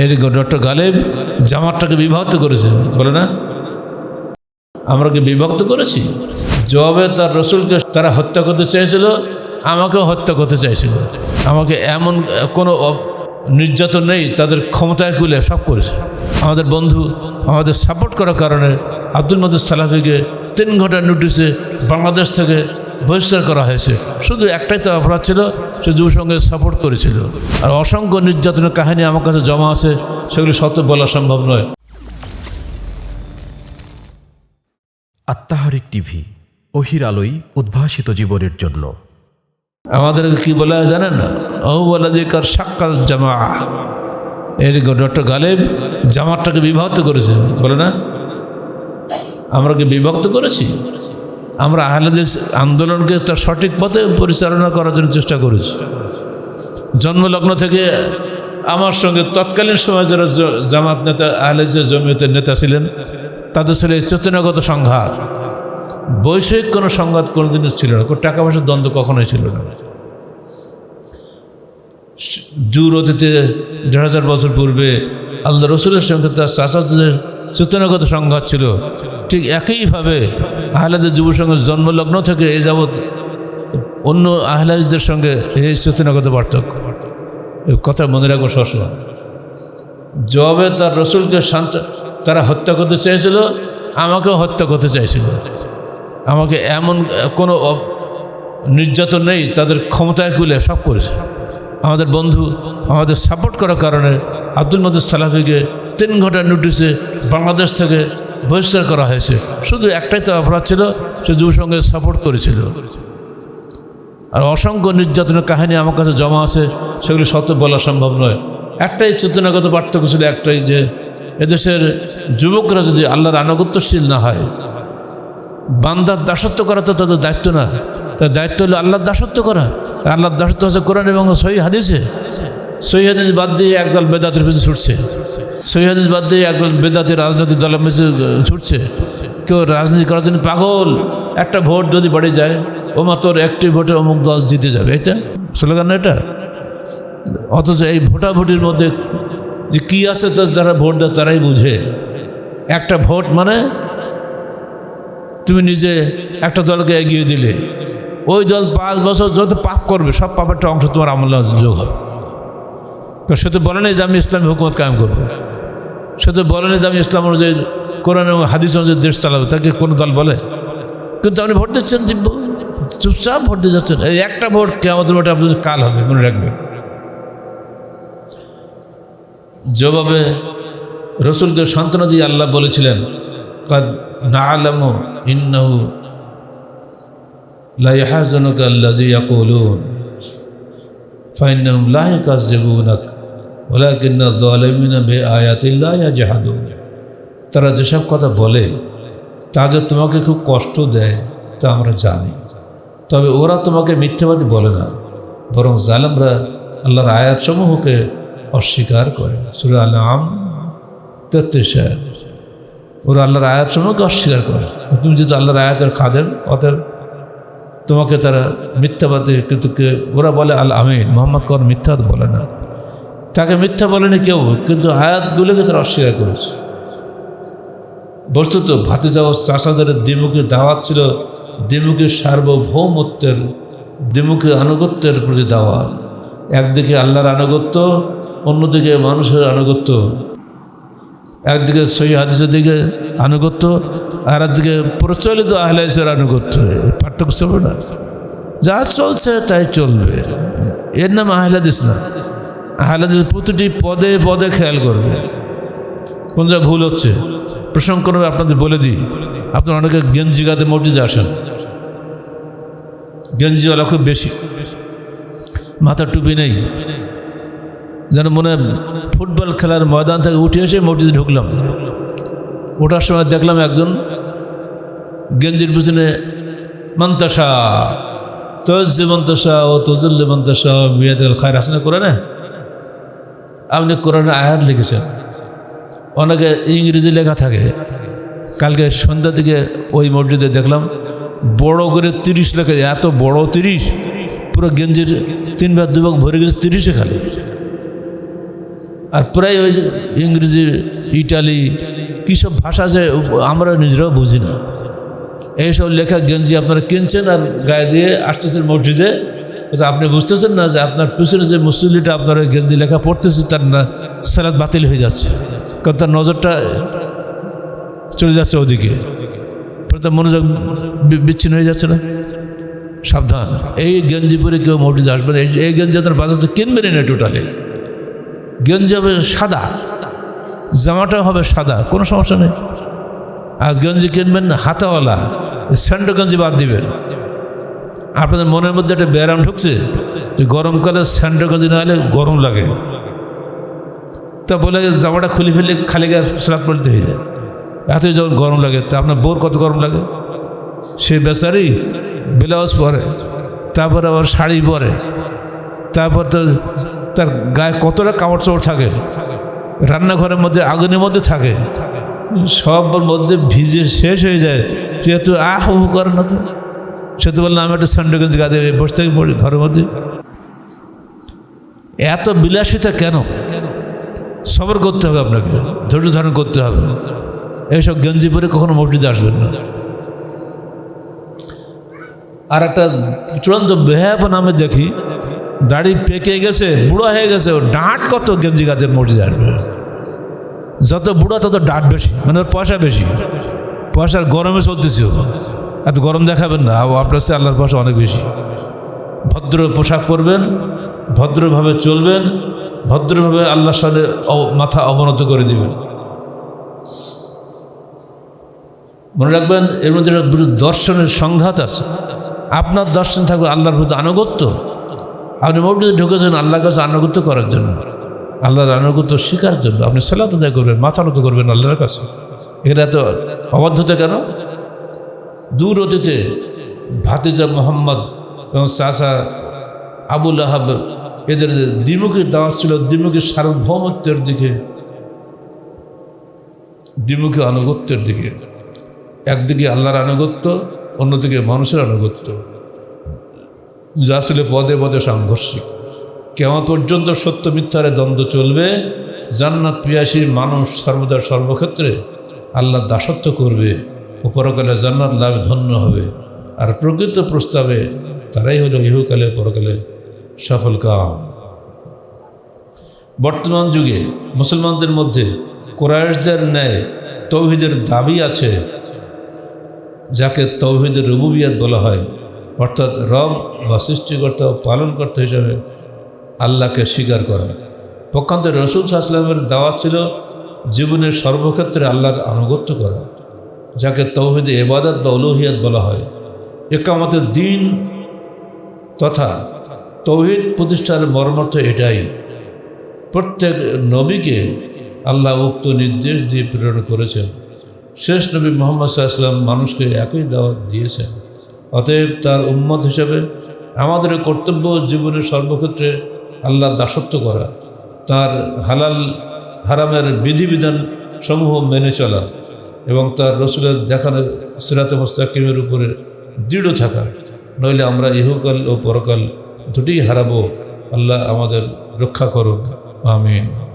এর ডক্টর গালেব জামাতটাকে বিভক্ত করেছে। বলে না? আমরা কি বিভক্ত করেছি? জবাবে তার রসুলকে তারা হত্যা করতে চেয়েছিল, আমাকেও হত্যা করতে চাইছিল। আমাকে এমন কোনো নির্যাতন নেই, তাদের ক্ষমতায় কুলে সব করেছে। আমাদের বন্ধু, আমাদের সাপোর্ট করার কারণে আব্দুল মদুদ সালাফিকে তিন ঘণ্টার নোটিশে বাংলাদেশ থেকে বহিষ্কার করা হয়েছে। শুধু একটাই তো অপরাধ ছিল সে যুব সঙ্গে সাপোর্ট করেছিল। আর অসংখ্য নির্যাতনের কাহিনী আমার কাছে জমা আছে সেগুলি সত্য বলা সম্ভব নয়। আত্মাহারিক টিভি অহির আলোই উদ্ভাসিত জীবনের জন্য। আমাদেরকে কি বলা জানেন না? অহুবালাদিকার সাক্কাল জামা এর ডক্টর গালেব জামাতটাকে বিভক্ত করেছে। বলে না? আমরা কি বিভক্ত করেছি? আমরা আহলাদিস আন্দোলনকে তার সঠিক পথে পরিচালনা করার জন্য চেষ্টা করেছি। জন্মলগ্ন থেকে আমার সঙ্গে তৎকালীন সময় যারা জামাত নেতা আহলেজের জমিয়তের নেতা ছিলেন, তাদের ছিল চেতনাগত সংঘাত। বৈষয়িক কোনো সংঘাত কোনোদিনও ছিল না। টাকা পয়সার দ্বন্দ্ব কখনোই ছিল না। দূর অতীতে দেড় হাজার বছর পূর্বে আল্লাহ রসুলের সঙ্গে তার চাচাদের চেতনাগত সংঘাত ছিল। ঠিক একইভাবে আহলাদের যুব সঙ্গে জন্মলগ্ন থেকে এ যাবৎ অন্য আহলাজদের সঙ্গে এই চেতনাগত পার্থক্য। কথা মনে রাখব সবসময়। জবাবে তার রসুলকে শান্ত, তারা হত্যা করতে চেয়েছিল, আমাকেও হত্যা করতে চাইছিল। আমাকে এমন কোনো নির্যাতন নেই, তাদের ক্ষমতায় কুলে সব করেছে। আমাদের বন্ধু, আমাদের সাপোর্ট করার কারণে আব্দুল মদুদ সালাফিকে তিন ঘণ্টার নোটিশে বাংলাদেশ থেকে বহিষ্কার করা হয়েছে। শুধু একটাই তো অপরাধ ছিল, সে যুব সঙ্গে সাপোর্ট করেছিল। আর অসংখ্য নির্যাতনের কাহিনী আমার কাছে জমা আছে, সেগুলি সত্য বলা সম্ভব নয়। একটাই চেতনাগত পার্থক্য ছিল, একটাই যে এদেশের যুবকরা যদি আল্লাহর আনুগত্যশীল না হয়, বান্দার দাসত্ব করা তো তাদের দায়িত্ব না। তার দায়িত্ব হলো আল্লাহর দাসত্ব করা। আল্লাহর দাসত্ব হচ্ছে কোরআন এবং সহি হাদিসে। সহি হাদিস বাদ দিয়ে একদল বেদাতের পিছনে ছুটছে। সহি হাদিস বাদ দিয়ে একদল বেদাতের রাজনৈতিক দলের পিছনে ছুটছে। কেউ রাজনীতি করার জন্য পাগল। একটা ভোট যদি বাড়ি যায়, ও মাত্র একটি ভোটে অমুক দল জিতে যাবে। এটা স্লোগান এটা? অথচ এই ভোটাভুটির মধ্যে যে কী আছে তো যারা ভোট দেয় তারাই বুঝে। একটা ভোট মানে তুমি নিজে একটা দলকে এগিয়ে দিলে। ওই দল পাঁচ বছর যত পাপ করবে, সব পাপের একটা অংশ তোমার আমল যোগ হবে। তো বলে নাই যে আমি ইসলামী হুকুমত কায়েম করব। তো বলে নাই যে আমি ইসলাম অনুযায়ী কোরআন এবং হাদিস অনুযায়ী দেশ চালাবো, তাকে কোনো দল বলে? কিন্তু আপনি ভোট দিচ্ছেন দিব্য। চুপচাপ ভোট দিয়ে যাচ্ছেন। এই একটা ভোট কে আমাদের ভোটে আপনাদের কাল হবে, মনে রাখবেন জবাবে রসুলকে সান্ত্বনা দিয়ে আল্লাহ বলেছিলেন না আল্লাযী ইয়াকুলুন, ফাইন্নাহুম লা ইউকাযযিবুনাক ওয়ালাকিন্না যালিমিনা বিআয়াতিল্লাহি ইয়াজহাদুন। তারা যেসব কথা বলে, তা যে তোমাকে খুব কষ্ট দেয়, তা আমরা জানি। তবে ওরা তোমাকে মিথ্যাবাদী বলে না, বরং জালেমরা আল্লাহর আয়াতসমূহকে অস্বীকার করে। সুরে আলাম তেত্রিশ আয়াত। ওরা আল্লাহর আয়াতসমূহকে অস্বীকার করে। তুমি যেহেতু আল্লাহর আয়াতের খাদের অতএব তোমাকে তারা মিথ্যাবাদী, কিন্তু ওরা বলে আল আমিন মোহাম্মদ কর মিথ্যা বলে না। তাকে মিথ্যা বলেনি কেউ, কিন্তু আয়াতগুলোকে তারা অস্বীকার করেছে। বস্তুত ভাতিজা ও চাষাদের দ্বিমুখী দাওয়াত ছিল দ্বিমুখী সার্বভৌমত্বের, দ্বিমুখী আনুগত্যের প্রতি দাওয়াত। একদিকে আল্লাহর আনুগত্য, অন্যদিকে মানুষের আনুগত্য। একদিকে সহি হাদিসের দিকে আনুগত্য, আর একদিকে প্রচলিত আহলাইসের আনুগত্য। পার্থক্য চলবে না। যা চলছে তাই চলবে। এর নাম আহলাদিস না। আহলাদিস প্রতিটি পদে পদে খেয়াল করবে। কোন জায়গায় ভুল হচ্ছে প্রসঙ্গক্রমে আপনাদের বলে দিই। আপনারা অনেকে গেঞ্জি গাতে মসজিদে আসেন। গেঞ্জিওয়ালা খুব বেশি। মাথার টুপি নেই। যেন মনে ফুটবল খেলার ময়দান থেকে উঠে এসে মসজিদে ঢুকলাম। ওঠার সময় দেখলাম একজন গেঞ্জির পিছনে মন্তাসা তজি মন্তাসা ও তজুল্লি মন্তাসা বিয়াদ খায়ের হাসনা করে না আপনি কোরআনে আয়াত লিখেছেন। অনেকে ইংরেজি লেখা থাকে। কালকে সন্ধ্যা দিকে ওই মসজিদে দেখলাম, বড় করে তিরিশ লেখা, এত বড় তিরিশ, পুরো গেঞ্জির তিন ভাগ দুভাগ ভরে গেছে তিরিশে খালি আর প্রায় ওই ইংরেজি, ইটালি, কী সব ভাষা যে আমরা নিজেরাও বুঝি না। এইসব লেখা গেঞ্জি আপনারা কিনছেন আর গায়ে দিয়ে আসতেছেন মসজিদে আপনি বুঝতেছেন না যে আপনার পিছনে যে মুসল্লিটা আপনার ওই গেঞ্জি লেখা পড়তেছে, তার না সালাদ বাতিল হয়ে যাচ্ছে। কারণ তার নজরটা চলে যাচ্ছে ওদিকে। তার মনোযোগ বিচ্ছিন্ন হয়ে যাচ্ছে না। সাবধান। এই গেঞ্জি পরে কেউ মসজিদে আসবে না। এই- গেঞ্জি আপনার বাজার থেকে কিনবেনই না টোটালি। গেঞ্জি হবে সাদা। জামাটা হবে সাদা। কোনো সমস্যা নেই। আজ গেঞ্জি কিনবেন হাতাওয়ালা। স্যান্ডো গঞ্জি বাদ দিবেন। আপনাদের মনের মধ্যে একটা ব্যায়াম ঢুকছে, যে গরমকালে স্যান্ডো গঞ্জি না হলে গরম লাগে। তা বলে জামাটা খুলে ফেলে খালি গায়ে সালাদ পড়তে হয়ে যায়। এতই যখন গরম লাগে, তা আপনার বোর কত গরম লাগে? সে বেচারি ব্লাউজ পরে, তারপর আবার শাড়ি পরে, তারপর তো তার গায়ে কতটা কাপড় চোপড় থাকে। রান্নাঘরের মধ্যে, আগুনের মধ্যে থাকে। সব মধ্যে ভিজে শেষ হয়ে যায়। যেহেতু আহ করে না তো। সে তো বললাম আমি একটা স্যান্ডোগঞ্জ গাদে বসে থাকি পড়ি ঘরের মধ্যে। এত বিলাসিতা কেন? সবর করতে হবে আপনাকে, ধৈর্য ধারণ করতে হবে। এইসব গেঞ্জি পরে কখনো মসজিদে আসবেন না। আর একটা চূড়ান্ত বেহাপ নামে দেখি, দাড়ি পেকে গেছে, বুড়ো হয়ে গেছে, ডাঁট কত গেঞ্জি গাছের মসজিদে আসবে। যত বুড়ো তত ডাঁট বেশি মানে ওর পয়সা বেশি, পয়সার গরমে চলতেছে ও। এত গরম দেখাবেন না। আপনার সে আল্লাহর পয়সা অনেক বেশি। ভদ্র পোশাক পরবেন, ভদ্রভাবে চলবেন, ভদ্রভাবে আল্লাহর অ- মাথা অবনত করে দিবেন। মনে রাখবেন, এর মধ্যে একটা দর্শনের সংঘাত আছে। আপনার দর্শন থাকবে আল্লাহর প্রতি আনুগত্য। আপনি মসজিদে ঢুকেছেন আল্লাহর কাছে আনুগত্য করার জন্য। আল্লাহর আনুগত্য শেখার জন্য। আপনি সালাত করবেন, মাথা নত করবেন আল্লাহর কাছে। এটা এত অবাধ্যতা কেন? দূর অতীতে ভাতিজা মোহাম্মদ এবং চাষা আবুল আহাব, এদের দ্বিমুখী দাওয়াত ছিল দ্বিমুখী সার্বভৌমত্বের দিকে, দ্বিমুখী আনুগত্যের দিকে। একদিকে আল্লাহর আনুগত্য, অন্যদিকে মানুষের আনুগত্য। যা ছিল পদে পদে সাংঘর্ষিক। কেমন পর্যন্ত সত্য মিথ্যারে দ্বন্দ্ব চলবে, জান্নাত পিয়াসী মানুষ সর্বদা সর্বক্ষেত্রে আল্লাহ দাসত্ব করবে। ও পরকালে জান্নাত লাভ ধন্য হবে। আর প্রকৃত প্রস্তাবে তারাই হলো ইহুকালে পরকালে সফল কাম। বর্তমান যুগে মুসলমানদের মধ্যে কোরআশদের ন্যায় তৌহিদের দাবি আছে, যাকে তৌহিদের রুবুবিয়াত বলা হয়। অর্থাৎ রব বা সৃষ্টিকর্তা ও পালনকর্তা হিসাবে আল্লাহকে স্বীকার করা। পক্ষান্তরে রসুল সাহসালামের দাওয়াত ছিল জীবনের সর্বক্ষেত্রে আল্লাহর আনুগত্য করা। যাকে তৌহিদে এবাদত বা উলুহিয়াত বলা হয় একামতের দিন তথা তৌহিদ প্রতিষ্ঠার মর্মার্থ এটাই। প্রত্যেক নবীকে আল্লাহ উক্ত নির্দেশ দিয়ে প্রেরণ করেছেন। শেষ নবী মোহাম্মদ সাল্লাম মানুষকে একই দাওয়াত দিয়েছেন। অতএব তার উম্মত হিসেবে আমাদের কর্তব্য জীবনের সর্বক্ষেত্রে আল্লাহ দাসত্ব করা, তার হালাল, হারামের বিধিবিধান সমূহ মেনে চলা। এবং তার রসুলের দেখানোর সিরাতে মোস্তাকিমের উপরে দৃঢ় থাকা। নইলে আমরা ইহকাল ও পরকাল দুটি হারাবো। আল্লাহ আমাদের রক্ষা করুন আমিন।